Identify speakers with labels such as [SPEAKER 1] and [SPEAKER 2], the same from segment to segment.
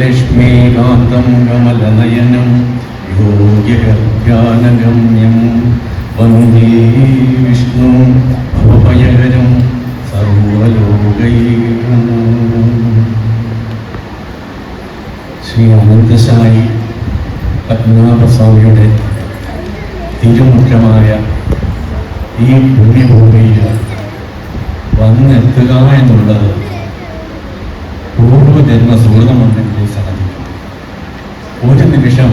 [SPEAKER 1] ലക്ഷ്മീകാന്തം കമലനയനം യോഗ്യഗമ്യം വന്ദേ വിഷ്ണു ഭവഭയകരം സർവലോകൈകം ശ്രീ അനന്തശായി പത്മനാഭസ്വാമിയുടെ തിരുമുഖമായ ഈ പുണ്യഭൂമിയിൽ വന്നെത്തുക എന്നുള്ളത് പൂർവജന്മ സുഹൃതമുണ്ടെങ്കിൽ ഒരു നിമിഷം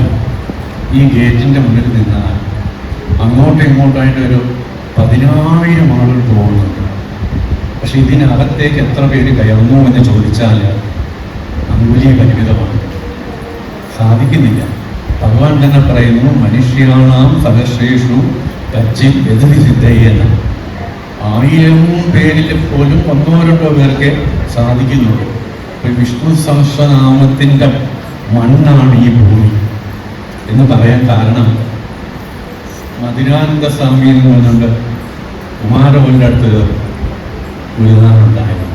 [SPEAKER 1] ഈ ഗേറ്റിന്റെ മുന്നിൽ നിന്നാൽ അങ്ങോട്ടും ഇങ്ങോട്ടായിട്ട് ഒരു പതിനായിരം ആളുകൾ പോകുന്നുണ്ട് പക്ഷെ ഇതിനകത്തേക്ക് എത്ര പേര് കയറുന്നു എന്ന് ചോദിച്ചാൽ അമൂല്യ പരിമിതമാണ്. സാധിക്കുന്നില്ല. ഭഗവാൻ തന്നെ പറയുന്നു മനുഷ്യാണാം സഹശ്രേഷു കച്ചി എതിർസിദ്ധയെന്ന് ആയിരം പേരിൽ പോലും ഒന്നോ രണ്ടോ പേർക്ക് സാധിക്കുന്നുള്ളൂ വിഷ്ണു സഹസ്രനാമത്തിന്റെ മണ്ണാണ് ഈ ഭൂമി എന്ന് പറയാൻ കാരണം മധുരാനന്ദ സ്വാമി എന്ന് പറഞ്ഞുകൊണ്ട് കുമാരവന്റെ അടുത്ത് ഗുരുനാഥനുണ്ടായിരുന്നു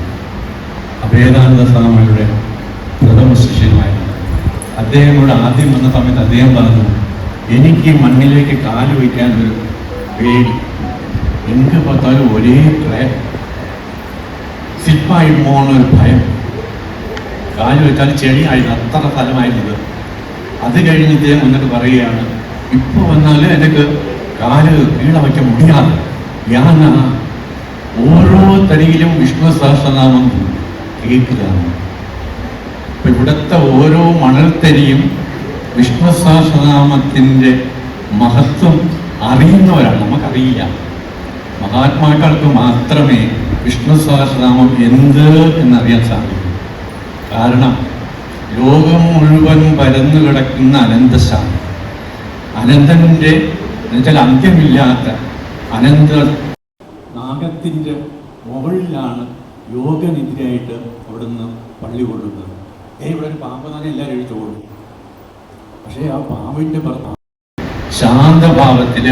[SPEAKER 1] അഭേദാനന്ദ സ്വാമിയുടെ പ്രഥമ ശിഷ്യനായിരുന്നു അദ്ദേഹം ഇവിടെ ആദ്യം വന്ന സമയത്ത് അദ്ദേഹം പറഞ്ഞു എനിക്ക് മണ്ണിലേക്ക് കാൽ വയ്ക്കാൻ ഒരു പേടി. എന്ത് പറഞ്ഞാലും ഒരേ പ്രയം சிப்பாய் போன ഒരു ഭയം. കാൽ വെച്ചാൽ ചെടിയായിരുന്നു അത്ര സ്ഥലമായിരുന്നത് അത് കഴിഞ്ഞ് ഇദ്ദേഹം വന്നിട്ട് പറയുകയാണ് ഇപ്പൊ വന്നാൽ എനിക്ക് കാൽ കീഴ വയ്ക്കാൻ മുടിയാതെ ഞാൻ ഓരോ തരിയിലും വിഷ്ണു സഹസ്രനാമം കേൾക്കുകയാണ്. അപ്പൊ ഇവിടുത്തെ ഓരോ മണൽത്തരിയും വിഷ്ണു സഹസ്രനാമത്തിന്റെ മഹത്വം അറിയുന്നവരാണ് നമുക്കറിയില്ല. മഹാത്മാക്കൾക്ക് മാത്രമേ വിഷ്ണു സഹസ്രനാമം എന്ത് എന്നറിയാൻ സാധിക്കൂ. കാരണം ലോകം മുഴുവൻ പരന്നു കിടക്കുന്ന അനന്തശാമി അനന്തന്റെ എന്നുവെച്ചാൽ അന്ത്യമില്ലാത്ത അനന്ത നാഗത്തിന്റെ മുകളിലാണ് യോഗനിധിയായിട്ട് അവിടുന്ന് പള്ളി കൊള്ളുന്നത്. ഏ ഇവിടെ ഒരു പാമ്പ് തന്നെ എല്ലാവരും എഴുത്തു കൊടുക്കും. പക്ഷേ ആ പാമ്പിന്റെ ഭർത്താവ് ശാന്തഭാവത്തിൽ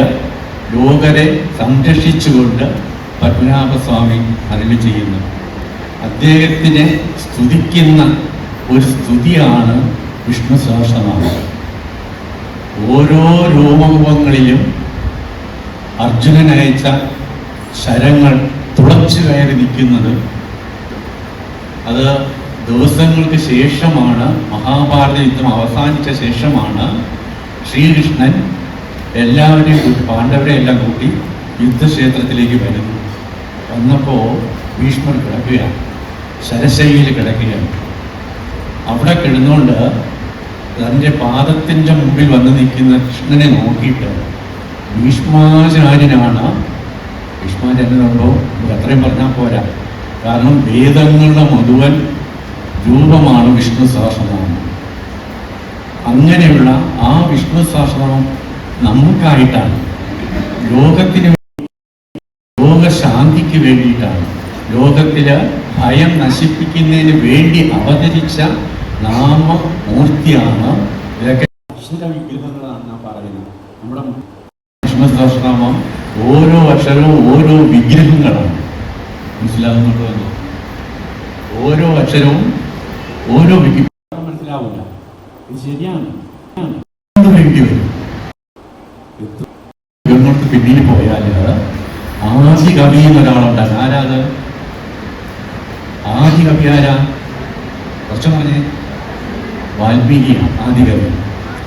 [SPEAKER 1] ലോകരെ സംരക്ഷിച്ചുകൊണ്ട് പത്മനാഭസ്വാമി അതിന് ചെയ്യുന്നു. അദ്ദേഹത്തിനെ സ്തുതിക്കുന്ന ഒരു സ്തുതിയാണ് വിഷ്ണു സഹസ്രനാമം. ഓരോ രോമകുപങ്ങളിലും അർജുനൻ അയച്ച ശരങ്ങൾ തുളച്ചു കയറി നിൽക്കുന്നത് അത് ദിവസങ്ങൾക്ക് ശേഷമാണ് മഹാഭാരത യുദ്ധം അവസാനിച്ച ശേഷമാണ്. ശ്രീകൃഷ്ണൻ എല്ലാവരെയും കൂട്ടി പാണ്ഡവരെ എല്ലാം കൂട്ടി യുദ്ധക്ഷേത്രത്തിലേക്ക് വരുന്നു. വന്നപ്പോൾ ഭീഷ്മർ കിടക്കുകയാണ്. ശരശൈലിയിൽ കിടക്കുകയാണ്. അവിടെ കിടന്നുകൊണ്ട് തന്റെ പാദത്തിന്റെ മുമ്പിൽ വന്ന് നിൽക്കുന്ന കൃഷ്ണനെ നോക്കിയിട്ട് ഭീഷ്മാചാര്യനാണ്. നമുക്ക് അത്രയും പറഞ്ഞാൽ പോരാ. കാരണം വേദങ്ങളുടെ മുഴുവൻ രൂപമാണ് വിഷ്ണു സഹസ്രനാമം അങ്ങനെയുള്ള ആ വിഷ്ണു സഹസ്രനാമം നമുക്കായിട്ടാണ്. ലോകത്തിന് ലോകശാന്തിക്ക് വേണ്ടിയിട്ടാണ്. ലോകത്തിൽ ഭയം നശിപ്പിക്കുന്നതിന് വേണ്ടി അവതരിച്ച നാമമൂർത്തിയാണ് ഇതൊക്കെ. അക്ഷര വിഗ്രഹങ്ങളാണ് ഞാൻ പറയുന്നത്. നമ്മുടെ വിഷ്ണു സഹസ്രനാമം ഓരോ അക്ഷരവും ഓരോ വിഗ്രഹങ്ങളാണ്. മനസ്സിലാകുന്നുണ്ടോ ഓരോ അക്ഷരവും ഓരോ വിഗ്രഹം മനസ്സിലാവില്ല ഇത് ശരിയാണ്. വേണ്ടി വരും? പിന്നീട് പോയാൽ ആദ്യ കവി എന്നൊരാളുണ്ട് ആരാത്? ആദ്യ കവി കുറച്ച് പറഞ്ഞേ വാൽമീകിയാണ് ആദ്യ കവി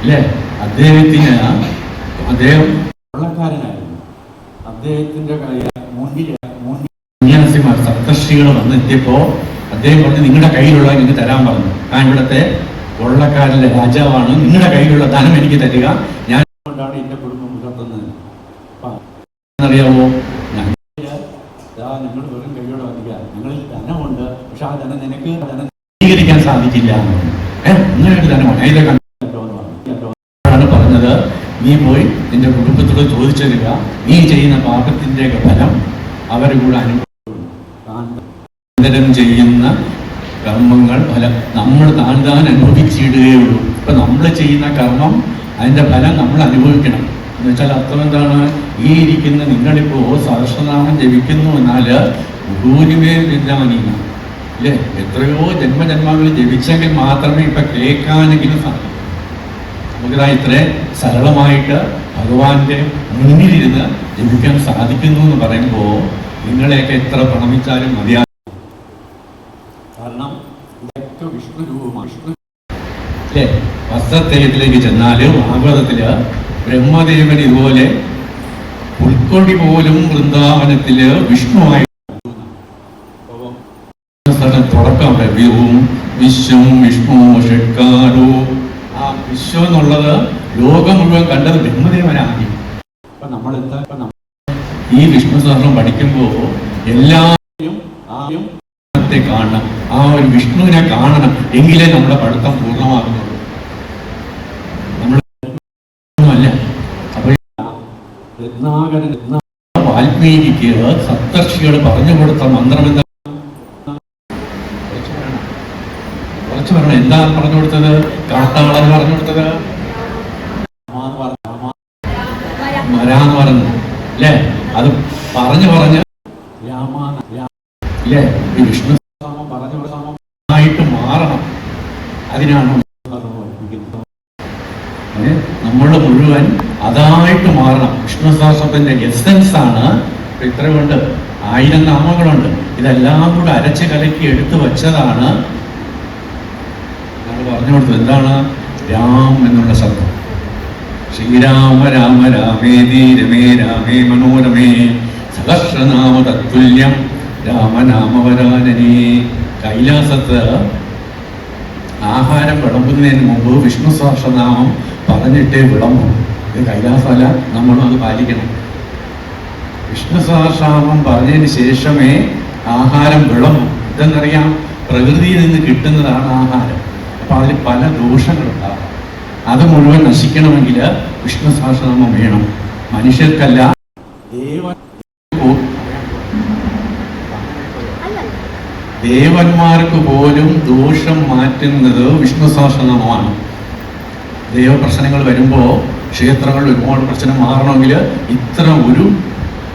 [SPEAKER 1] അല്ലേ? അദ്ദേഹത്തിന് അദ്ദേഹം വെള്ളക്കാരനായിരുന്നു അദ്ദേഹത്തിന്റെ സന്യാസിമാർ സപ്തർഷികൾ വന്നെത്തിയപ്പോ അദ്ദേഹം പറഞ്ഞു നിങ്ങളുടെ കയ്യിലുള്ള എനിക്ക് തരാൻ പറഞ്ഞു. ഞാൻ ഇവിടുത്തെ കൊള്ളക്കാരിലെ രാജാവാണ്. നിങ്ങളുടെ കയ്യിലുള്ള ധനം എനിക്ക് തരിക. ഞാൻ കൊണ്ടാണ് എന്റെ കുടുംബം പുലർത്തുന്നത് അറിയാമോ ഞാൻ നിങ്ങൾ വെറും കൈയോടെ വന്നില്ല നിങ്ങളിൽ ധനമുണ്ട് പക്ഷെ ആ ധനം നിനക്ക് സ്വീകരിക്കാൻ സാധിക്കില്ല പറഞ്ഞത് നീ പോയി നിന്റെ കുടുംബത്തോട് ചോദിച്ചു നീ ചെയ്യുന്ന പാപത്തിന്റെ ഫലം അവരെ കൂടെ അനുഭവം ചെയ്യുന്ന കർമ്മങ്ങൾ ഫലം നമ്മൾ താൻ താൻ അനുഭവിച്ചിടുകയുള്ളൂ ഇപ്പൊ നമ്മൾ ചെയ്യുന്ന കർമ്മം അതിന്റെ ഫലം നമ്മൾ അനുഭവിക്കണം. എന്ന് വെച്ചാൽ അർത്ഥം എന്താണ്? ഈ ഇരിക്കുന്ന നിങ്ങളിപ്പോ സഹസ്രനാമം ജപിക്കുന്നു എന്നാൽ ഭൂരിമേൽ വിദ്യാമനീന ഇല്ലേ? എത്രയോ ജന്മജന്മങ്ങളിൽ ജപിച്ചെങ്കിൽ മാത്രമേ ഇപ്പൊ കേൾക്കാനെങ്കിലും സാധിക്കൂ. നമുക്കിതാ ഇത്ര സരളമായിട്ട് ഭഗവാന്റെ മുന്നിലിരുന്ന് ജപിക്കാൻ സാധിക്കുന്നു എന്ന് പറയുമ്പോൾ നിങ്ങളെയൊക്കെ എത്ര പ്രണമിച്ചാലും മതിയാ കാരണം ഇതൊക്കെ വിഷ്ണു രൂപമാണ്. വിഷ്ണു അല്ലേ വസ്ത്രത്തേജത്തിലേക്ക് ചെന്നാലും ഭാഗവതത്തിൽ ബ്രഹ്മദേവൻ ഇതുപോലെ ഉൾക്കൊടി പോലും വൃന്ദാവനത്തിൽ വിഷ്ണുവായി സ്ഥലം തുടക്കം വിവും വിശ്വം വിഷ്ണു ഷഡ്കാരോ ആ വിശ്വം എന്നുള്ളത് ലോകം മുഴുവൻ കണ്ടത് ബ്രഹ്മദേവനാണ് അപ്പൊ നമ്മൾ എന്താ ഈ വിഷ്ണു സഹസ്രം പഠിക്കുമ്പോ എല്ലാവരും ആദ്യം കാണണം. ആ ഒരു വിഷ്ണുവിനെ കാണണം എങ്കിലേ നമ്മുടെ പഠിത്തം രത്ന- വാൽമീകിക്ക് സപ്തർഷികൾ പറഞ്ഞു കൊടുത്ത മന്ത്രം എന്താ കുറച്ച് പറയണം. എന്താണ് എന്താ പറഞ്ഞു കൊടുത്തത്? കാട്ടാളൻ പറഞ്ഞു കൊടുത്തത്? മരാന്ന് പറഞ്ഞ- പറഞ്ഞു അല്ലേ അത് പറഞ്ഞു പറഞ്ഞ് രാ- ഈ വിഷ്ണു പറഞ്ഞു ആയിട്ട് മാറണം. അതിനാണ് നമ്മൾ മുഴുവൻ അതായിട്ട് മാറണം. വിഷ്ണു സഹസ്രത്തിന്റെ എസെൻസ് ആണ് ഇത്രയുണ്ട് ആയിരം നാമങ്ങളുണ്ട്. ഇതെല്ലാം കൂടെ അരച്ച് കലക്കി എടുത്തു വച്ചതാണ് പറഞ്ഞു എന്താണ്? രാം എന്നുള്ള ശബ്ദം. ശ്രീരാമ രാമ രാമേതി രമേ രാമേ മനോരമേ സഹസ്രനാമ തത്തുല്യം രാമനാമവരാജനേ കൈലാസത്ത് ആഹാരം വിളമ്പുന്നതിന് മുമ്പ് വിഷ്ണു സഹസ്രനാമം പറഞ്ഞിട്ടേ വിളമ്പും. ഇത് കൈലാസമല്ല അത് പാലിക്കണം. വിഷ്ണു സഹസ്രനാമം പറഞ്ഞതിന് ശേഷമേ ആഹാരം വിളമ്പും. ഇതെന്നറിയാം പ്രകൃതിയിൽ നിന്ന് കിട്ടുന്നതാണ് ആഹാരം. അപ്പൊ അതിൽ പല ദോഷങ്ങളുണ്ടാകും അത് മുഴുവൻ നശിക്കണമെങ്കിൽ വിഷ്ണു സഹസ്രനാമം വേണം. മനുഷ്യർക്കല്ല. ദേവന്മാർക്ക് പോലും ദോഷം മാറ്റുന്നത് വിഷ്ണു സഹസ്രനാമമാണ് ദൈവപ്രശ്നങ്ങൾ വരുമ്പോൾ ക്ഷേത്രങ്ങളിൽ ഒരുപാട് പ്രശ്നം മാറണമെങ്കിൽ ഇത്ര ഒരു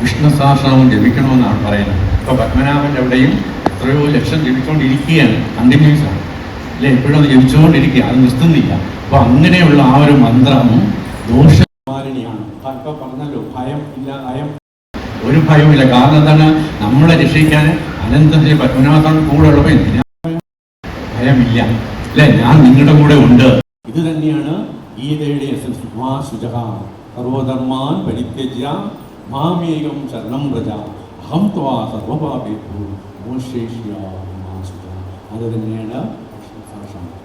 [SPEAKER 1] വിഷ്ണു സഹസ്രനാമം ജപിക്കണമെന്നാണ് പറയുന്നത്. ഇപ്പൊ പത്മനാഭന്റെ അവിടെയും എത്രയോ ലക്ഷം ജപിച്ചുകൊണ്ടിരിക്കുകയാണ് കണ്ടിന്യൂസ് ആണ്. അല്ലെ? എപ്പോഴും ജപിച്ചുകൊണ്ടിരിക്കുക അത് നിർത്തുന്നില്ല. അപ്പൊ അങ്ങനെയുള്ള ആ ഒരു മന്ത്രം ദോഷമാരണിയാണ് ഇപ്പൊ പറഞ്ഞല്ലോ ഭയം ഇല്ല ഭയം. ഒരു ഭയവുമില്ല. കാരണം എന്താണ്? നമ്മളെ രക്ഷിക്കാൻ അനന്തം ശ്രീ പത്മനാഭൻ കൂടെ ഉള്ളപ്പോ ഭയമില്ല. അല്ലെ? ഞാൻ നിങ്ങളുടെ കൂടെ ഉണ്ട്. ഇത് തന്നെയാണ് ഗീതയുടെ എസൻസ് സർവധർമാൻ പരിത്യജ്യ മാമേകം ശരണം പ്രജ അഹം ത്വാ സർവപാപേഭു മോശേഷ്യാമി മാ ശുചഃ. അത് തന്നെയാണ്.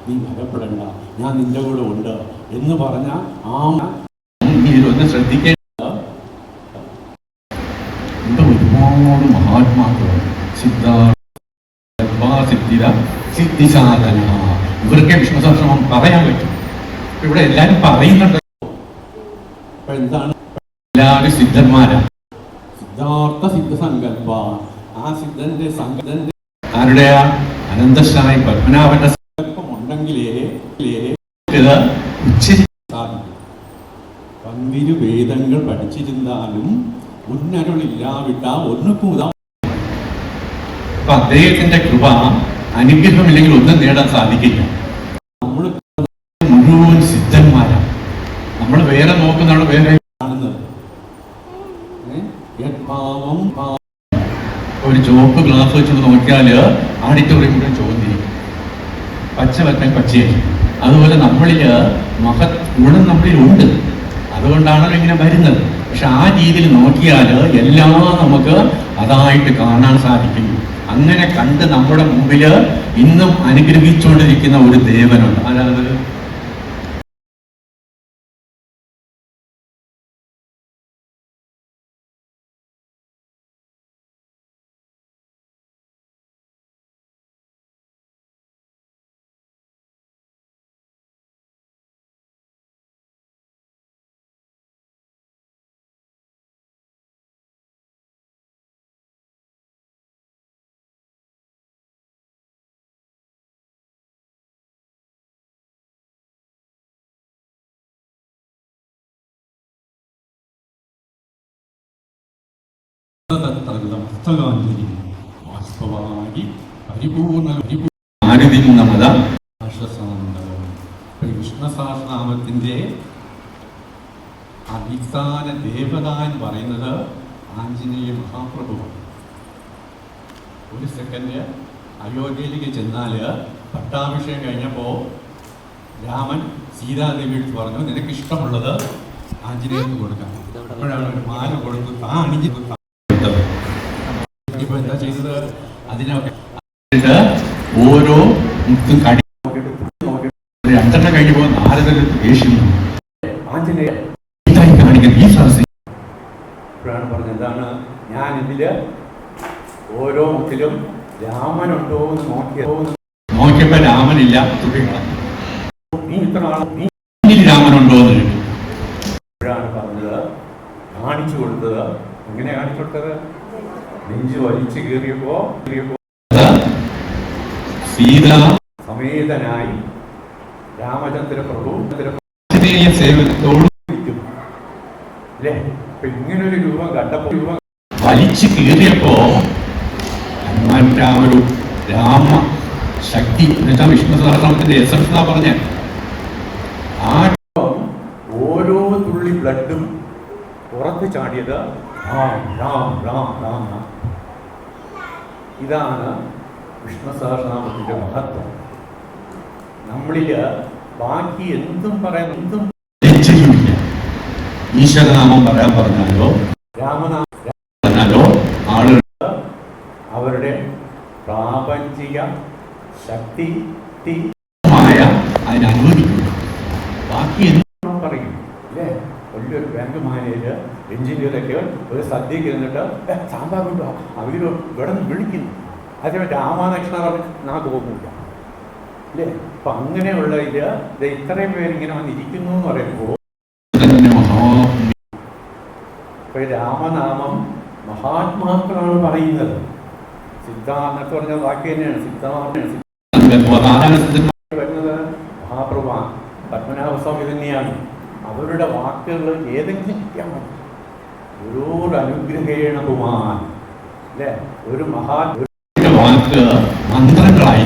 [SPEAKER 1] നീ ഭയപ്പെടണ്ട. ഞാൻ നിന്റെ കൂടെ ഉണ്ട് എന്ന് പറഞ്ഞ ആ ഒന്ന് ശ്രദ്ധിക്കേണ്ട. ഒരുപാട് മഹാത്മാക്കൾ സിദ്ധാർത്ഥ സിദ്ധിര സിദ്ധിസാധന. ഇവർക്ക് വിഷ്ണുസഹസ്രമം പറയാൻ പറ്റും. ഇവിടെ എല്ലാരും പറയുന്നുണ്ട്. എന്താണ്? എല്ലാവരും സിദ്ധന്മാരാണ് സിദ്ധാർത്ഥ സിദ്ധസങ്കല്പ ആ സിദ്ധന്റെ സങ്കല്പ ആരുടെയാ? അനന്തശായി പത്മനാഭന്റെ സങ്കല്പം ഉണ്ടെങ്കിലേ ഇത് ഉച്ചരിക്കാൻ സാധിക്കും പന്തിരു വേദങ്ങൾ പഠിച്ചിരുന്നാലും മുന്നരുളില്ലാവിട്ട ഒന്നുകൂതാ. അപ്പൊ അദ്ദേഹത്തിന്റെ കൃപ അനുഗ്രഹമില്ലെങ്കിൽ ഒന്നും നേടാൻ സാധിക്കില്ല. നമ്മൾ മുഴുവൻ സിദ്ധന്മാരാണ് നമ്മൾ വേറെ നോക്കുന്നതാണ് വേറെ കാണുന്നത്. ഒരു ചുവപ്പ് ഗ്ലാസ് വെച്ച് നോക്കിയാൽ ആഡിറ്റോറിയം മുഴുവൻ പച്ചയായി അതുപോലെ നമ്മളിൽ മഹത് ഗുണം നമ്മളിൽ ഉണ്ട് അതുകൊണ്ടാണല്ലോ ഇങ്ങനെ വരുന്നത്. പക്ഷെ ആ രീതിയിൽ നോക്കിയാൽ എല്ലാം നമുക്ക് അതായിട്ട് കാണാൻ സാധിക്കും. അങ്ങനെ കണ്ട് നമ്മുടെ മുമ്പിൽ ഇന്നും അനുഗ്രഹിച്ചുകൊണ്ടിരിക്കുന്ന ഒരു ദേവനുണ്ട്. അതായത് ತತ್ರದ ಮಸ್ತಕಾಂಜಲಿ ವಾಸ್ತವವಾಗಿ പരിപൂർണ്ണ പരിപൂ- ആരതി നമത സഹസ്രനാമം. ഇപ്പൊ ഈ വിഷ്ണു സഹസ്രനാമത്തിന്റെ അടിസ്ഥാന ദേവത എന്ന് പറയുന്നത് ആഞ്ജനേയ മഹാപ്രഭുവാണ് ഒരു സെക്കൻഡ് അയോധ്യയിലേക്ക് ചെന്നാൽ പട്ടാഭിഷേകം കഴിഞ്ഞപ്പോൾ രാമൻ സീതാദേവി എടുത്ത് പറഞ്ഞു നിനക്ക് ഇഷ്ടമുള്ളത് ആഞ്ജനേയർക്ക് കൊടുക്കാം അപ്പോഴാണ് ഒരു മാല കൊടുത്ത് താ അണിഞ്ഞ് താ കൊടുത്തത്. ഇപ്പൊ എന്താ ചെയ്തത് അതിനൊക്കെ ഓരോ മുത്തും കടി രണ്ടെണ്ണം കഴിഞ്ഞു കഴിഞ്ഞപ്പോൾ നാരദന് ദേഷ്യം. ആഞ്ജനേയ ഇതായി കാണിക്കുന്നത് ഈ സദസ്സിൽ ഇപ്പോഴാണ് പറഞ്ഞത് എന്താണ്? ഞാൻ ഇതിൽ ഓരോ മുത്തിലും രാമനുണ്ടോ എന്ന് നോക്കിയോ നോക്കിയപ്പോ രാമനില്ല. നീ ഇത്ര നീ രാമനുണ്ടോ എന്ന് ഇപ്പോഴാണ് പറഞ്ഞത് കാണിച്ചു കൊടുത്തത്. എങ്ങനെ കാണിച്ചു കൊടുത്തത്? നെഞ്ചു വലിച്ചു കീറിയപ്പോ സീത സമേതനായി രാമചന്ദ്ര പ്രഭു അല്ലേ? ഇങ്ങനൊരു രൂപം കണ്ടപ്പോ രൂപം വലിച്ചു കീറിയപ്പോ ആ ഒരു രാമ ശക്തി. എന്നുവെച്ചാൽ വിഷ്ണു സഹസ്രനാമത്തിന്റെ എസൻസ് എന്നാ പറഞ്ഞ? ആ ഓരോ തുള്ളി ബ്ലഡും പുറത്ത് ചാടിയത് രാം രാം രാം രാം രാം. ഇതാണ് വിഷ്ണു സഹസ്രനാമത്തിന്റെ മഹത്വം. നമ്മളിൽ ബാക്കി എന്തും പറയാൻ എന്തും നിശ്ചയമില്ല. ഈശ്വരനാമം പറയാൻ പറഞ്ഞാലോ? രാമനാമം പറഞ്ഞാലോ? ആളുകൾ അവരുടെ പ്രാപഞ്ചിക ശക്തി മായ അതിനെ അനുവദിക്കുന്നു ബാക്കി എന്തും പറയും അല്ലേ വലിയൊരു ബാങ്ക് മാനേജ് എഞ്ചിനീയറൊക്കെ ഒരു സദ്യക്ക് ഇരുന്നിട്ട് "ഏ, സാമ്പാർ കൊണ്ടോ അവർ ഇവിടെ നിന്ന് വിളിക്കുന്നു അതേ രാമാനക്ഷണ നാക്ക് പോകുന്നില്ല അല്ലേ അപ്പൊ അങ്ങനെയുള്ള ഇത് ഇത് ഇത്രയും പേരിങ്ങനെ വന്നിരിക്കുന്നു എന്ന് പറയുമ്പോൾ ഇപ്പൊ രാമനാമം മഹാത്മാക്കളാണ് പറയുന്നത്. സിദ്ധാർത്ഥ പറഞ്ഞ വാക്ക് തന്നെയാണ്. സിദ്ധാർത്ഥ വരുന്നത് മഹാപ്രഭു പത്മനാഭസ്വാമി തന്നെയാണ്. അവരുടെ വാക്കുകൾ ഏതെങ്കിലും കിട്ടിയാൽ മതി. ഓരോട് അനുഗ്രഹേണ കുമാൻ അല്ലേ ഒരു മഹാ വാക്ക് മന്ത്രങ്ങളായി.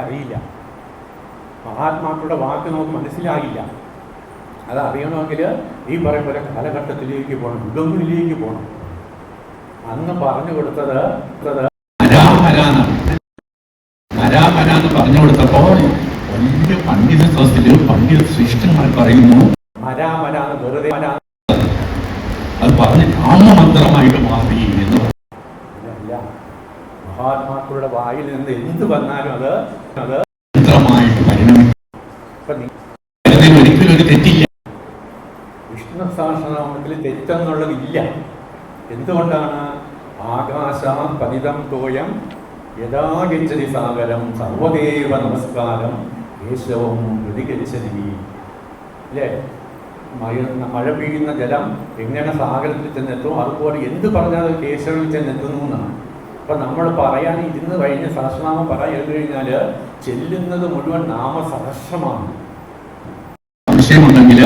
[SPEAKER 1] അറിയില്ല. മഹാത്മാക്കളുടെ വാക്ക് നമുക്ക് മനസ്സിലാകില്ല. അത് അറിയണമെങ്കിൽ ഈ പറയും പോലെ കാലഘട്ടത്തിലേക്ക് പോകണം യുഗങ്ങളിലേക്ക് പോകണം. അന്ന് പറഞ്ഞു കൊടുത്തത് എന്ന് പറഞ്ഞു കൊടുത്തപ്പോൾ വലിയ പണ്ഡിത സദസ്സിൽ പണ്ഡിത ശ്രേഷ്ഠന്മാർ പറയുന്നു മരാമരാന്ന് വെറുതെ മര അത് പറഞ്ഞ് രാമമന്ത്രമായിട്ട് മാറി എന്ന് മഹാത്മാക്കളുടെ വായിൽ നിന്ന് എന്ത് വന്നാലും അത് അത് മന്ത്രമായിട്ട് പരിണമിക്കും. ഒരിക്കലും ഒരു തെറ്റില്ല. വിഷ്ണു സഹസ്രനാമത്തിൽ തെറ്റെന്നുള്ളതില്ല എന്തുകൊണ്ടാണ്? ആകാശാം പതിതം തോയം യഥാഗച്ചതി സാഗരം സർവദേവ നമസ്കാരം കേശവം പ്രതികരിച്ചതി അല്ലേ മഴ മഴ പെയ്യുന്ന ജലം എങ്ങനെ സാഗരത്തിൽ ചെന്നെത്തും? അതുപോലെ എന്ത് പറഞ്ഞാലും കേശവിൽ ചെന്നെത്തുന്നു എന്നാണ്. അപ്പൊ നമ്മൾ പറയാൻ ഇരുന്ന് കഴിഞ്ഞ് സഹസ്രനാമം പറയാൻ കഴിഞ്ഞാൽ ചെല്ലുന്നത് മുഴുവൻ നാമസഹസ്രമാണ്. സംശയമുണ്ടെങ്കിൽ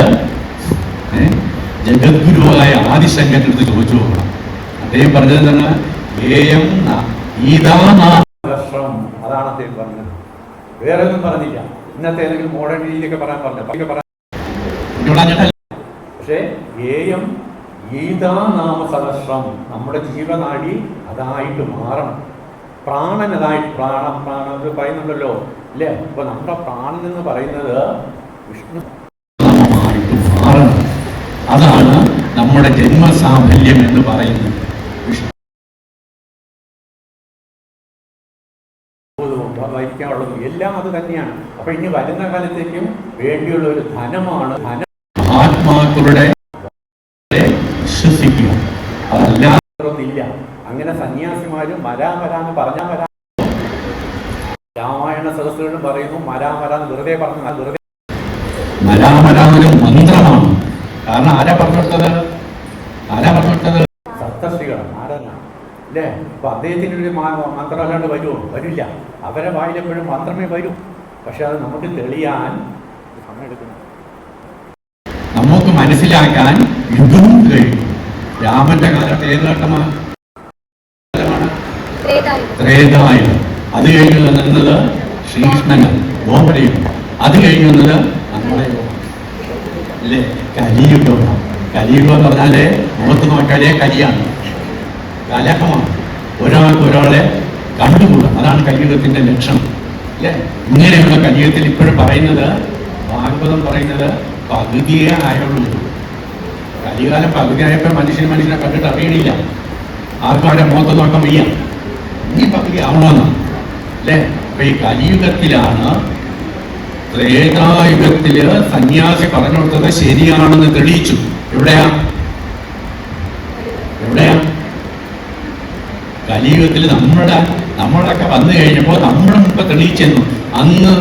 [SPEAKER 1] ജഗദ്ഗുരുവായ ആദിശങ്കരൻ എടുത്ത് ചോദിച്ചു നോക്കണം. അദ്ദേഹം പറഞ്ഞത് തന്നെ ഏയം അതാണ് അദ്ദേഹം പറഞ്ഞത്. വേറെ ഒന്നും പറഞ്ഞില്ല. ഇന്നത്തെ ഏതെങ്കിലും മോഡേൺ രീതിയിലൊക്കെ പറയാൻ പറഞ്ഞു പറയാൻ പക്ഷേ ഏയം ഗീതാ സഹസ്രം നമ്മുടെ ജീവനാടി അതായിട്ട് മാറണം. പ്രാണൻ അതായിട്ട് പ്രാണ പ്രാണം എന്ന് പറയുന്നുണ്ടല്ലോ അല്ലേ? അപ്പൊ നമ്മുടെ പ്രാണൻ എന്ന് പറയുന്നത് വിഷ്ണു. മാറണം. അതാണ് നമ്മുടെ ജന്മസാഫല്യം എന്ന് പറയുന്നത്. വഹിക്കാനുള്ളതും എല്ലാം അത് തന്നെയാണ്. അപ്പൊ ഇനി വരുന്ന കാലത്തേക്കും വേണ്ടിയുള്ള ഒരു ധനമാണ് ധനം. ആത്മാക്കളുടെ വിശ്വസിക്കുക അതല്ലാതൊന്നില്ല അങ്ങനെ സന്യാസിമാരും മരാ വരാന്ന് പറഞ്ഞാ വരാ. രാമായണ സദസ്സുകളിലും പറയുന്നു മരാ മരാന്ന് വെറുതെ പറഞ്ഞു വെറുതെ മരാമരാമൊരു മന്ത്രമാണ്. കാരണം ആരാ പറഞ്ഞിട്ടത് ആരാ പറഞ്ഞിട്ടത് സപ്തശ്രീകളാണ് ആരാണ് അല്ലേ? അപ്പൊ അദ്ദേഹത്തിന് ഒരു മന്ത്രം അല്ലാണ്ട് വരുമോ വരില്ല. അവരെ വായിലെപ്പോഴും മാത്രമേ വരൂ. പക്ഷെ അത് നമുക്ക് തെളിയാൻ സമയമെടുക്കുന്നു നമുക്ക് മനസ്സിലാക്കാൻ യുദ്ധവും കഴിയും. രാമന്റെ കാലത്ത് ഏത് ഘട്ടമാണ്?
[SPEAKER 2] ത്രേതായുഗം.
[SPEAKER 1] അത് കഴിഞ്ഞ് നിന്നത് ശ്രീകൃഷ്ണന് ഗോപരയും അത് കഴിഞ്ഞ് നിന്നത് നമ്മളെ അല്ലേ? കലിയുഗം. കലിയുഗം എന്ന് പറഞ്ഞാൽ മുഖത്ത് നോക്കാലേ കലിയാണ്. കലഹമാണ്. ഒരാൾക്ക് ഒരാളെ കണ്ടുകൂടാ. അതാണ് കലിയുഗത്തിന്റെ ലക്ഷണം. അല്ലേ? ഇങ്ങനെയുള്ള കലിയുഗത്തിൽ ഇപ്പോഴും പറയുന്നത് ഭാഗവതം പറയുന്നത് പകുതിയേ ആയുള്ളൂ. കലികാലം പകുതിയായപ്പോൾ മനുഷ്യന് മനുഷ്യനെ കണ്ടിട്ട് അറിയണില്ല. ആർക്കും അവരെ മുഖത്ത് നോക്കാൻ വയ്യ. നീ പകുതി ആവണമെന്ന് അല്ലേ? അപ്പൊ ഈ കലിയുഗത്തിലാണ് ത്രേതായുഗത്തിൽ സന്യാസി പറഞ്ഞു കൊടുത്തത് ശരിയാണെന്ന് തെളിയിച്ചു. എവിടെയാ? എവിടെയാ? കലിയുഗത്തിൽ നമ്മുടെ നമ്മളൊക്കെ വന്നു കഴിഞ്ഞപ്പോൾ നമ്മുടെ മുമ്പ് തെളിയിച്ചെന്നു. അന്ന്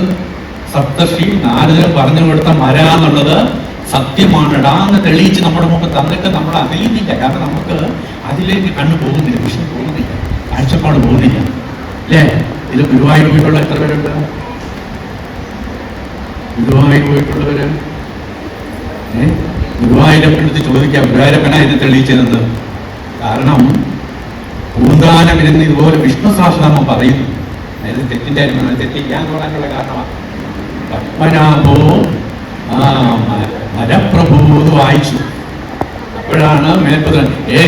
[SPEAKER 1] സപ്തർഷി നാരദൻ പറഞ്ഞു കൊടുത്ത മര എന്നുള്ളത് സത്യമാണെടാ എന്ന് തെളിയിച്ച് നമ്മുടെ മുമ്പ് തന്നിട്ട് നമ്മൾ അറിയുന്നില്ല. കാരണം നമുക്ക് അതിലേക്ക് കണ്ണു പോകുന്നില്ല വിഷയം പോകുന്നില്ല കാഴ്ചപ്പാട് പോകുന്നില്ല. അല്ലേ? ഇത് ഗുരുവായൂർ പോയിട്ടുള്ള എത്ര പേരുണ്ട്? ഗുരുവായൂർ പോയിട്ടുള്ളവര്? ഏ? ഗുരുവായൂരപ്പനടുത്ത് ചോദിക്കാം ഗുരുവായൂരപ്പനാ ഇത് തെളിയിച്ചിരുന്നത്? കാരണം പൂന്താനം ഇരുന്ന് ഇതുപോലെ വിഷ്ണു സഹസ്രനാമം പറയുന്നു. അതായത് തെറ്റിന്റെ അരിമ തെറ്റിക്കാൻ പറയാനുള്ള കാരണമാണ്. പത്മനാഭോ ആ മരപ്രഭു എന്ന് വായിച്ചു. അപ്പോഴാണ് മേൽപ്പത് ഏ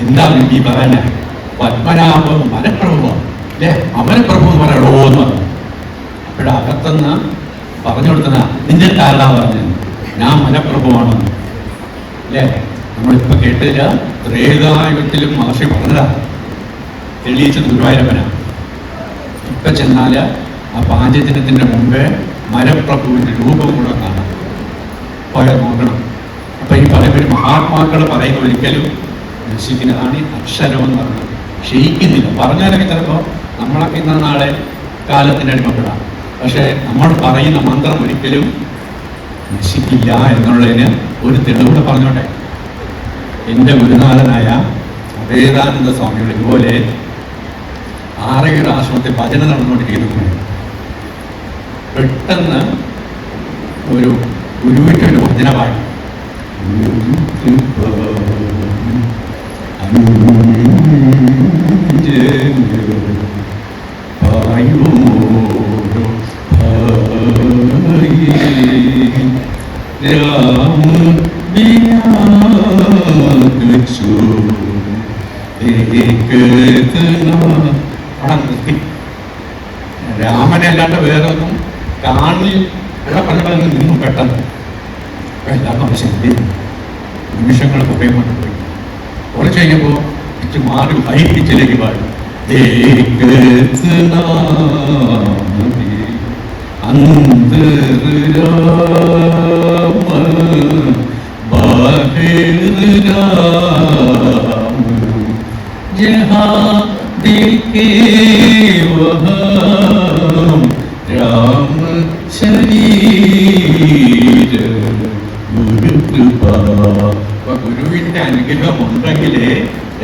[SPEAKER 1] എന്താ നീ പറഞ്ഞ പത്മനാഭം മരപ്രഭു അല്ലേ അമരപ്രഭു എന്ന് പറയണോ എന്ന്? പറഞ്ഞു അപ്പോഴകത്തുനിന്ന് പറഞ്ഞു കൊടുത്തതാ നിന്റെ കാരണ പറഞ്ഞു ഞാൻ മലപ്രഭുവാണെന്ന്. അല്ലേ നമ്മളിപ്പോ കേട്ടില്ല. ത്രേതായുഗത്തിലും മഹർഷി പറഞ്ഞതാ. തെളിയിച്ച ഗുരുവായൂരപ്പന. ഇപ്പൊ ചെന്നാൽ ആ പാഞ്ചജനത്തിന്റെ മുമ്പേ മരപ്രഭുവിന്റെ രൂപം കൂടെ പോയാൽ നോക്കണം അപ്പൊ ഈ പറയുമ്പോൾ മഹാത്മാക്കൾ പറയുന്ന ഒരിക്കലും നശിക്കുന്നതാണ് അക്ഷരമെന്ന് പറയുന്നത് ക്ഷയിക്കുന്നില്ല. പറഞ്ഞാലൊക്കെ ചിലപ്പോ നമ്മളൊക്കെ ഇന്ന നാളെ കാലത്തിന് അടിമപ്പെടാം പക്ഷെ നമ്മൾ പറയുന്ന മന്ത്രം ഒരിക്കലും നശിക്കില്ല എന്നുള്ളതിന് ഒരു തെളിവുകൂടെ പറഞ്ഞോട്ടെ. എന്റെ ഗുരുനാഥനായ വേദാനന്ദ സ്വാമികൾ ഇതുപോലെ ആറയുടെ ആശ്രമത്തിൽ ഭജന നടന്നുകൊണ്ടിരിക്കുന്നു. പെട്ടെന്ന് ഒരു ഭജന പാടി രാമനെ അല്ലാണ്ട് വേറെ ഒന്നും കാണിൽ ഉള്ള പറഞ്ഞ നിന്നും പെട്ടെന്ന്. എല്ലാം നമ്മൾ ചിന്തിയിരുന്നു നിമിഷങ്ങൾ കുറേ കൊണ്ട് പോയി. കുറച്ച് കഴിഞ്ഞപ്പോൾ പിച്ച് മാറി ഹൈ പിച്ചിലേക്ക് പാടി ജഹാ ദിൽ അനുഗ്രഹം ഉണ്ടെങ്കിലേ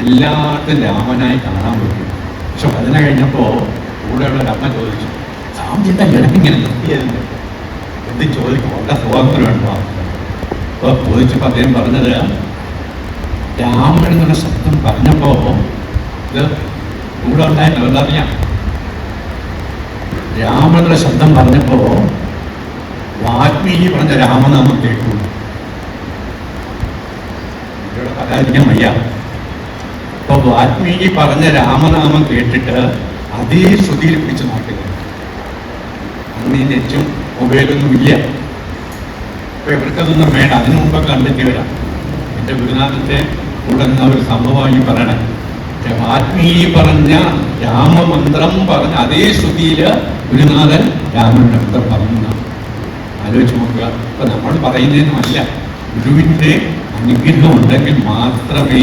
[SPEAKER 1] എല്ലാത്തിനും രാമനായി കാണാൻ പറ്റും. പക്ഷെ അതിന കഴിഞ്ഞപ്പോ കൂടെയുള്ള അമ്മ ചോദിച്ചു സ്വാമിയുടെ ഇടയ്ക്കിങ്ങനെ നിർത്തിയതില്ല എന്ത് ചോദിക്കും? വളരെ സ്വാതന്ത്ര്യമുണ്ടോ അപ്പൊ ചോദിച്ചപ്പോ അദ്ദേഹം പറഞ്ഞത് രാമൻ എന്നുള്ള ശബ്ദം പറഞ്ഞപ്പോ ഇത് കൂടെ ഉണ്ടായിരുന്നു അതറിയാം രാമനുള്ള ശബ്ദം പറഞ്ഞപ്പോ വാത്മീകി പറഞ്ഞ രാമനാമം കേട്ടു ഇവിടെ പറയാതിരിക്കാൻ വയ്യ അപ്പൊ വാൽമീകി പറഞ്ഞ രാമനാമം കേട്ടിട്ട് അതേ ശ്രുതിയിൽ പിടിച്ചു നോക്കുക അന്ന് ഈ നെറ്റും ഇല്ല. അപ്പൊ ഇവർക്കതൊന്നും വേണ്ട. അതിനു മുമ്പ് കണ്ടെത്തിയവരാ എന്റെ ഗുരുനാഥത്തെ കൂടെ നിന്ന ഒരു സംഭവമായി പറയണേ. വാൽമീകി പറഞ്ഞ രാമമന്ത്രം പറഞ്ഞ അതേ ശ്രുതിയിൽ ഗുരുനാഥൻ രാമന്റെ മന്ത്രം പറഞ്ഞു ആലോചിച്ച് നോക്കുക. അപ്പൊ നമ്മൾ പറയുന്നതിനുമല്ല ഗുരുവിന്റെ അനുഗ്രഹം ഉണ്ടെങ്കിൽ മാത്രമേ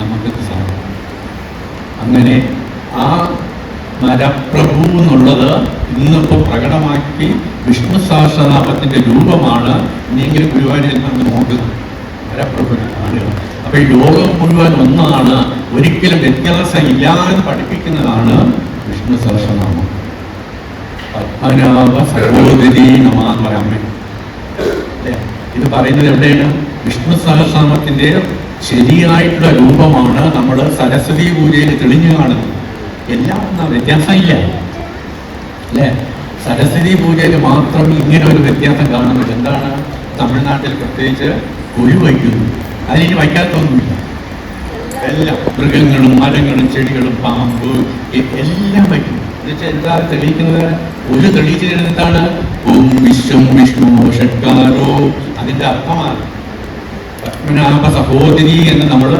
[SPEAKER 1] നമുക്ക് സാധിക്കൂ. അങ്ങനെ ആ നരപ്രഭു എന്നുള്ളത് ഇന്നിപ്പോൾ പ്രകടമാക്കി വിഷ്ണു സഹസ്രനാമത്തിന്റെ രൂപമാണ് ഇനിയെങ്കിലും ഗുരുവായൂരിൽ നമ്മൾ നോക്കുന്നത്. ഈ ലോകം മുഴുവൻ ഒന്നാണ് ഒരിക്കലും വ്യത്യാസം ഇല്ലാതെ പഠിപ്പിക്കുന്നതാണ് വിഷ്ണു സഹസ്രനാമം പത്മനാഭ സഹോദരി നമാന്ന്. ഇത് പറയുന്നത് എവിടെയാണ്? വിഷ്ണു സഹസ്രനാമത്തിന്റെ ശരിയായിട്ടുള്ള രൂപമാണ് നമ്മൾ സരസ്വതി പൂജയിൽ തെളിഞ്ഞു കാണുന്നത്. എല്ലാം ഒന്നാ വ്യത്യാസമില്ല. അല്ലേ? സരസ്വതി പൂജയിൽ മാത്രം ഇങ്ങനെ ഒരു വ്യത്യാസം കാണുന്നത് എന്താണ്? തമിഴ്നാട്ടിൽ പ്രത്യേകിച്ച് കുഴി വയ്ക്കുന്നു. അതിന് വയ്ക്കാത്തൊന്നുമില്ല. എല്ലാം മൃഗങ്ങളും മരങ്ങളും ചെടികളും പാമ്പ് എല്ലാം വയ്ക്കും എന്നുവെച്ചാൽ എന്താ തെളിയിക്കുന്നത്? ഒരു തെളിയിച്ചു എന്താണ്? ഓം വിശ്വം വിഷ്ണു ഷഡ്കാരോ അതിന്റെ അർത്ഥമാണ് പത്മനാഭ സഹോദരി എന്ന് നമ്മൾ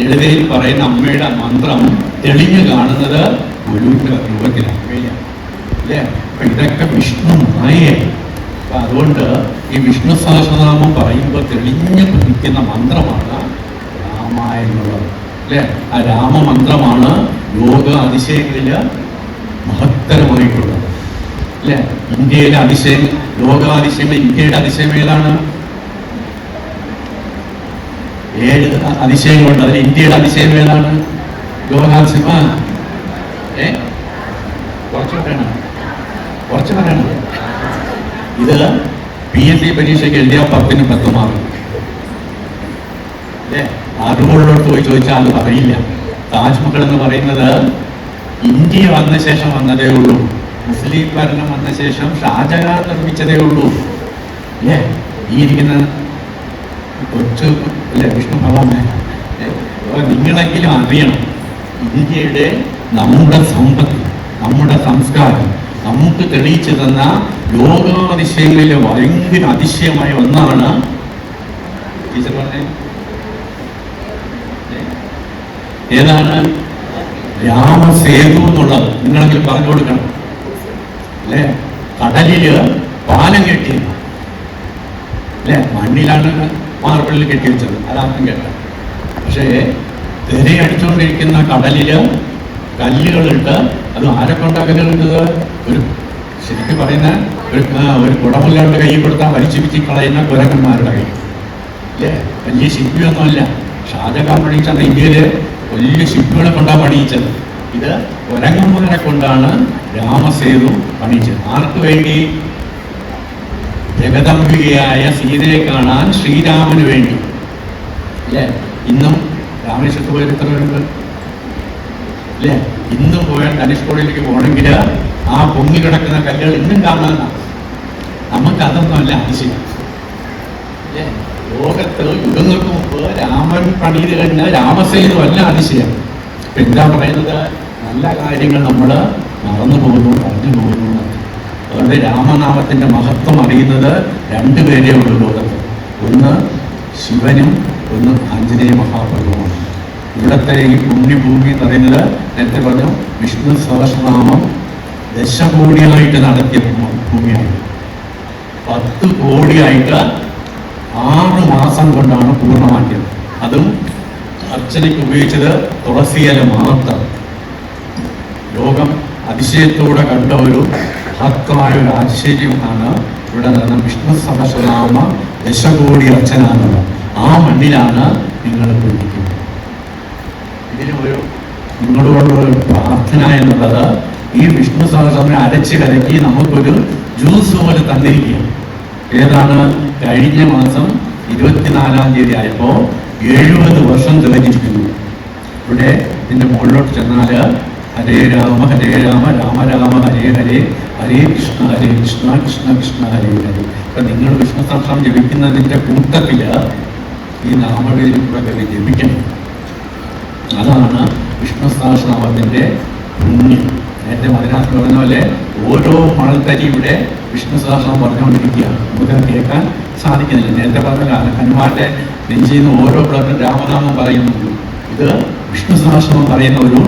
[SPEAKER 1] ലളിതയിൽ പറയുന്ന അമ്മയുടെ മന്ത്രം തെളിഞ്ഞു കാണുന്നത് അല്ലേ? ഇതൊക്കെ വിഷ്ണു മായേ അപ്പൊ അതുകൊണ്ട് ഈ വിഷ്ണു സഹസ്രനാമം പറയുമ്പോൾ തെളിഞ്ഞു നിൽക്കുന്ന മന്ത്രമാണ് രാമ എന്നുള്ളത്. അല്ലേ? ആ രാമമന്ത്രമാണ് യോഗ അതിശയങ്ങളിൽ മഹത്തരമായിട്ടുള്ളത്. അല്ലേ? ഇന്ത്യയിലെ അതിശയം ലോകാതിശയങ്ങൾ ഇന്ത്യയുടെ അതിശയം ഏതാണ്? ഏഴ് അതിശയങ്ങളുണ്ട് അതിൽ ഇന്ത്യയുടെ അതിശയം ഏതാണ്? ഗോപാൽ സിംഹ ഏ? കുറച്ച് ഇത് പി എസ് സി പരീക്ഷയ്ക്ക് എഴുതിയ പത്തിന് പത്ത് മാർക്ക് അല്ലേ പോയി ചോദിച്ചാൽ അത് പറയില്ല താജ്മഹൽ എന്ന് പറയുന്നത് ഇന്ത്യ വന്ന ശേഷം വന്നതേ ഉള്ളൂ. മുസ്ലിം ഭരണം വന്ന ശേഷം ഷാജഹാൻ നിർമ്മിച്ചതേ ഉള്ളൂ. ഈ ഇരിക്കുന്ന കൊച്ചു അല്ലെ വിഷ്ണു ഭഗവാനെ നിങ്ങളെങ്കിലും അറിയണം. ഇന്ത്യയുടെ നമ്മുടെ സമ്പത്ത് നമ്മുടെ സംസ്കാരം നമുക്ക് തെളിയിച്ചു തന്ന ലോകാതിശയങ്ങളിലെ ഭയങ്കര അതിശയമായ ഒന്നാണ് ടീച്ചർ പറഞ്ഞേ. ഏതാണ്? രാമസേതു എന്നുള്ളത്. നിങ്ങളെങ്കിലും പറഞ്ഞു കൊടുക്കണം. അല്ലേ? കടലിൽ പാലം കെട്ടി അല്ലേ? മണ്ണിലാണ് മാർബിളിൽ കെട്ടി വെച്ചത്. അതാർക്കും കേട്ട പക്ഷേ തിരയടിച്ചുകൊണ്ടിരിക്കുന്ന കടലിൽ കല്ലുകളിട്ട് അത് ആരെ കൊണ്ടാക്കുന്നത് ഒരു ശരിക്കും പറയുന്ന ഒരു ഒരു കുടമുള്ളവരുടെ കൈ കൊടുത്താൽ വലിച്ചു വിറ്റി കളയുന്ന കുരങ്ങന്മാരുടെ കൈ അല്ലേ? വലിയ ശില്പിയൊന്നുമല്ല. ഷാജഹാൻ പണിയിച്ചാണ് ഇന്ത്യയിൽ വലിയ ശില്പികളെ കൊണ്ടാണ് പണിയിച്ചത്. ഇത് കുരങ്ങന്മാരെ കൊണ്ടാണ് രാമസേതു പണിയിച്ചത്. ആർക്ക് വേണ്ടി? ജഗദംബികയായ സീതയെ കാണാൻ ശ്രീരാമന് വേണ്ടി. അല്ലേ? ഇന്നും രാമേശ്വരത്ത് പോയ എത്ര പേരുണ്ട് അല്ലേ? ഇന്നും പോയാൽ ധനുഷ്കോടിയിലേക്ക് പോകണമെങ്കിൽ ആ പൊങ്ങി കിടക്കുന്ന കല്ലുകൾ ഇന്നും കാണാനാണ് നമുക്ക് അതൊന്നുമല്ല അതിശയം അല്ലേ? ലോകത്ത് യുഗങ്ങൾക്ക് മുമ്പ് രാമൻ പണിത് കഴിഞ്ഞ രാമസേതു അല്ല അതിശയം. എന്താ പറയുന്നത്? നല്ല കാര്യങ്ങൾ നമ്മൾ മറന്നു പോകുന്നു പറഞ്ഞു പോകുന്നു. അതുകൊണ്ട് രാമനാമത്തിന്റെ മഹത്വം അറിയുന്നത് രണ്ടുപേരേ ഉള്ളൂ ലോകത്ത്. ഒന്ന് ശിവനും ഒന്ന് ആഞ്ജനേയ മഹാപ്രഭുവാണ് ഇവിടുത്തെ ഈ പുണ്യഭൂമി എന്ന് പറയുന്നത് നേരത്തെ പറഞ്ഞു വിഷ്ണു സഹസ്രനാമം ദശകോടിയായിട്ട് നടത്തിയ ഭൂമിയാണ്. പത്ത് കോടിയായിട്ട് ആറ് മാസം കൊണ്ടാണ് പൂർണമാക്കിയത്. അതും അർച്ചനയ്ക്ക് ഉപയോഗിച്ചത് തുളസിയില മാത്രം. ലോകം അതിശയത്തോടെ കണ്ട ഒരു മഹത്വമായ ഒരു ആശ്ചര്യമാണ് ഇവിടെ നടന്ന വിഷ്ണു സഹസ്രനാമ ദശകോടി അർച്ചന ആ മണ്ണിലാണ് നിങ്ങൾ പോയിരിക്കുന്നത് ഇതിന് ഒരു പ്രാർത്ഥന എന്നുള്ളത് ഈ വിഷ്ണു സഹസ്രനെ അരച്ച് കലക്കി നമുക്കൊരു ജ്യൂസ് പോലെ തന്നിരിക്കുകയാണ്. ഏതാണ്? കഴിഞ്ഞ മാസം ഇരുപത്തിനാലാം തീയതി ആയപ്പോൾ എഴുപത് വർഷം തികഞ്ഞിരിക്കുന്നു ഇവിടെ ഇതിന്റെ മുകളിലോട്ട് ചെന്നാൽ ഹരേ രാമ ഹരേ രാമ രാമ രാമ ഹരേ ഹരേ ഹരേ കൃഷ്ണ ഹരേ കൃഷ്ണ കൃഷ്ണ കൃഷ്ണ ഹരേ ഹരേ. ഇപ്പൊ നിങ്ങൾ വിഷ്ണു സഹസ്രം ജപിക്കുന്നതിന്റെ കൂട്ടത്തിൽ ഈ നാമവേദി കൂടെ ജപിക്കണം. അതാണ് വിഷ്ണു സഹസ്രനാമത്തിന്റെ പുണ്യം. നേരത്തെ മതിനാഥ് പറഞ്ഞ പോലെ ഓരോ മണൽത്തരി ഇവിടെ വിഷ്ണു സഹസ്രം പറഞ്ഞുകൊണ്ടിരിക്കുകയാണ് നമുക്കത് കേൾക്കാൻ സാധിക്കുന്നില്ല. നേരത്തെ പറഞ്ഞ ഹനുമാന്റെ നെഞ്ചിൽ നിന്ന് ഓരോ പ്രാവശ്യം രാമനാമം പറയുന്നുണ്ട്. ഇത് വിഷ്ണു സഹസ്രം പറയുന്ന ഒരു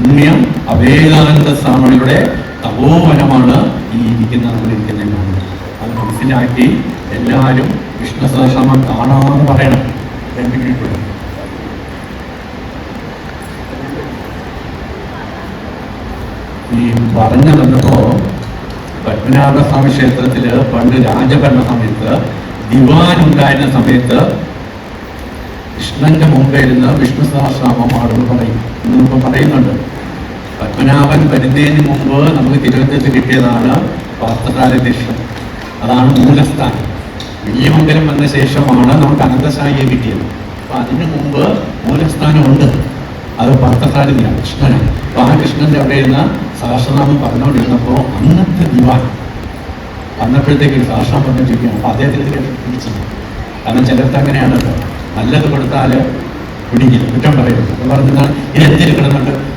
[SPEAKER 1] പുണ്യം അവേദാനന്ദ സ്വാമിയുടെ തപോവനമാണ് ഈ ഇരിക്കുന്ന നമ്മളിരിക്കുന്ന അത് മനസ്സിലാക്കി എല്ലാവരും വിഷ്ണു സഹസ്രനാമം കാണാമെന്ന് പറയണം. രണ്ട് മിനിറ്റ് ഈ പറഞ്ഞു തന്നപ്പോ പത്മനാഭസ്വാമി ക്ഷേത്രത്തിൽ പണ്ട് രാജഭരണ സമയത്ത് ദിവാൻ ഉണ്ടായിരുന്ന സമയത്ത് കൃഷ്ണന്റെ മുമ്പേരുന്ന വിഷ്ണു സഹസ്രാമം ആളുകൾ പറയും. എന്ന് പറയുന്നുണ്ട്. പത്മനാഭൻ വരുന്നതിന് മുമ്പ് നമുക്ക് തിരുവനന്തപുരത്ത് കിട്ടിയതാണ് പാർത്ഥസാര ദീക്ഷം അതാണ് മൂലസ്ഥാനം. വലിയമംഗലം വന്ന ശേഷമാണ് നമുക്ക് അനന്തസായിയെ കിട്ടിയത്. അപ്പൊ അതിനു മുമ്പ് മൂലസ്ഥാനമുണ്ട്. അത് പാർത്ഥസാരഥിയാണ് കൃഷ്ണനാണ് അപ്പൊ ആ കൃഷ്ണന്റെ അവിടെ ഇരുന്ന സഹസ്രനാമം പറഞ്ഞുകൊണ്ടിരുന്നപ്പോൾ അന്നത്തെ ദിവാൻ വന്നപ്പോഴത്തേക്ക് സഹസ്രം പറഞ്ഞിരിക്കുകയാണ്. അപ്പോൾ അദ്ദേഹത്തിന് കാരണം ചിലർക്ക് അങ്ങനെയാണല്ലോ. നല്ലത് കൊടുത്താൽ പിടിക്കില്ല. കുറ്റം പറയരുത്. എന്ന് പറഞ്ഞാൽ ഇത്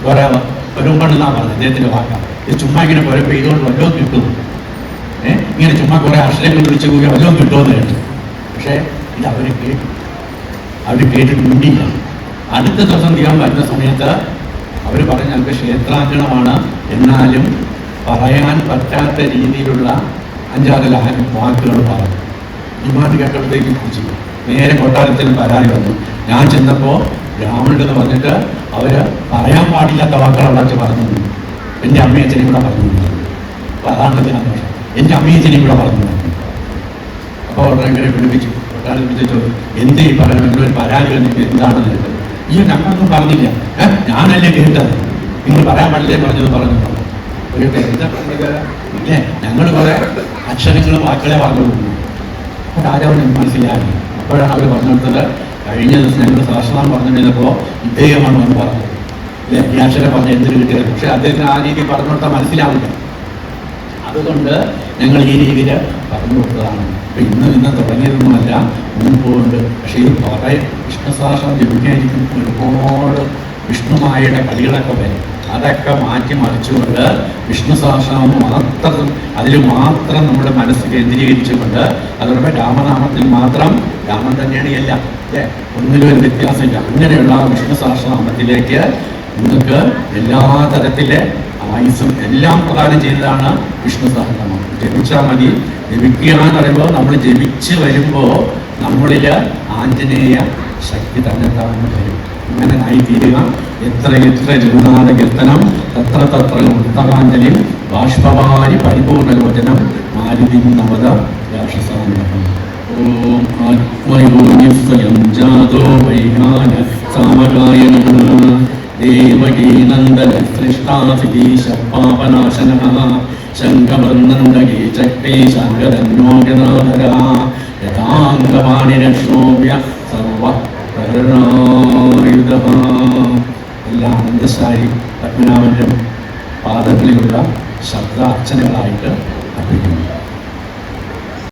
[SPEAKER 1] ഒരാ വേറെ വരുമ്പോഴെന്നാണ് പറഞ്ഞത് അദ്ദേഹത്തിന്റെ വാക്ക. ഇത് ചുമ്മാ ഇങ്ങനെ പോലെ ഇതുകൊണ്ട് വല്ലതും കിട്ടുന്നു. ഏഹ് ഇങ്ങനെ ചുമ്മാ കുറെ അക്ഷരങ്ങൾ വിളിച്ചു പോയി വല്ലതും കിട്ടുമെന്ന് കേട്ടു. പക്ഷേ ഇത് അവർ കേട്ടു. അവർ കേട്ടിട്ട് മിണ്ടിയില്ല അടുത്ത ദിവസം ദിയാൻ വരുന്ന സമയത്ത് അവർ പറഞ്ഞ ഞങ്ങൾക്ക് ക്ഷേത്രാങ്കണമാണ് എന്നാലും പറയാൻ പറ്റാത്ത രീതിയിലുള്ള അഞ്ചാറ് ലാഹൻ വാക്കുകൾ പറഞ്ഞു. ഡിമാൻഡ് കേട്ടപ്പോഴത്തേക്ക് കുറിച്ച് നേരെ കൊട്ടാരത്തിൽ പരാതി വന്നു. ഞാൻ ചെന്നപ്പോൾ ബ്രാഹ്മണരെന്ന് പറഞ്ഞിട്ട് അവർ പറയാൻ പാടില്ലാത്ത വാക്കുകൾ അവിടെ പറഞ്ഞു. എന്റെ അമ്മയെ ചെനി കൂടെ പറഞ്ഞു. അപ്പൊ അതാണ് സന്തോഷം എന്റെ കൂടെ പറഞ്ഞു. അപ്പോൾ ഉടനെ ഇങ്ങനെ പിടിപ്പിച്ചു ഒരാൾ വിളിച്ചിട്ട് എന്ത് ഈ പറയുന്നത്? ഒരു പരാതി വന്നിട്ട് എന്താണെന്ന് ഈ ഞങ്ങളൊന്നും പറഞ്ഞില്ല. ഞാനല്ലേ കേട്ടത്? നിങ്ങൾ പറയാൻ പാടില്ലേ പറഞ്ഞത് പറഞ്ഞു. ഒരു ഞങ്ങൾ കുറെ അക്ഷരങ്ങളും വാക്കുകളെ വാങ്ങുന്നു അവിടെ രാജാവിന് മനസ്സിലായി അപ്പോഴാണ് അവർ പറഞ്ഞെടുത്തത് കഴിഞ്ഞ ദിവസം ഞങ്ങൾ പറഞ്ഞു കഴിഞ്ഞപ്പോൾ ഇദ്ദേഹമാണ് വന്ന് പറഞ്ഞത്. ഈ അക്ഷരം പറഞ്ഞ എന്തിനു കിട്ടിയത്? പക്ഷെ അദ്ദേഹത്തിന് ആ രീതി പറഞ്ഞു കൊടുത്താൽ മനസ്സിലാവില്ല. അതുകൊണ്ട് ഞങ്ങൾ ഈ രീതിയിൽ പറഞ്ഞു കൊടുത്തതാണ്. അപ്പം ഇന്ന് ഇന്ന് തുടങ്ങിയതൊന്നുമല്ല മുൻപോണ്ട് പക്ഷേ ഇത് കുറേ വിഷ്ണുസാഹസം ജപിക്കായിരിക്കും ഒരുപാട് വിഷ്ണുമായയുടെ കളികളൊക്കെ വരും. അതൊക്കെ മാറ്റി മറിച്ചുകൊണ്ട് വിഷ്ണു സഹസ്രനാമം മാത്രം അതിൽ മാത്രം നമ്മുടെ മനസ്സ് കേന്ദ്രീകരിച്ചുകൊണ്ട് അതോടൊപ്പം രാമനാമത്തിൽ മാത്രം രാമൻ തന്നെയാണ് എല്ലാം അല്ലേ? ഒന്നിലും ഒരു വ്യത്യാസമില്ല. അങ്ങനെയുള്ള വിഷ്ണു സഹസ്രനാമത്തിലേക്ക് നിങ്ങൾക്ക് എല്ലാ തരത്തിലെ ആയുസും എല്ലാം പ്രദാനം ചെയ്തതാണ് വിഷ്ണു സഹസ്രനാമം ജപിച്ചാൽ മതി. ജപിക്കുക എന്ന് പറയുമ്പോൾ നമ്മൾ ജപിച്ച് വരുമ്പോൾ നമ്മളിൽ ആഞ്ജനേയ ശക്തി തന്നെ താഴ്ന്നു വരും. ആയി ആയിത്തീരുക എത്ര എത്ര ജഗന്നാഥ കീർത്തനം തത്ര തത്ര ഉത്തരാഞ്ജലി ബാഷ്പവാരി പരിപൂർണലോചനം മാരുതി നവത ഓം നന്ദന പത്മനാഭന്റെ പാദങ്ങളിലുള്ള ശബ്ദാർച്ചനകളായിട്ട് അർപ്പിക്കുന്നു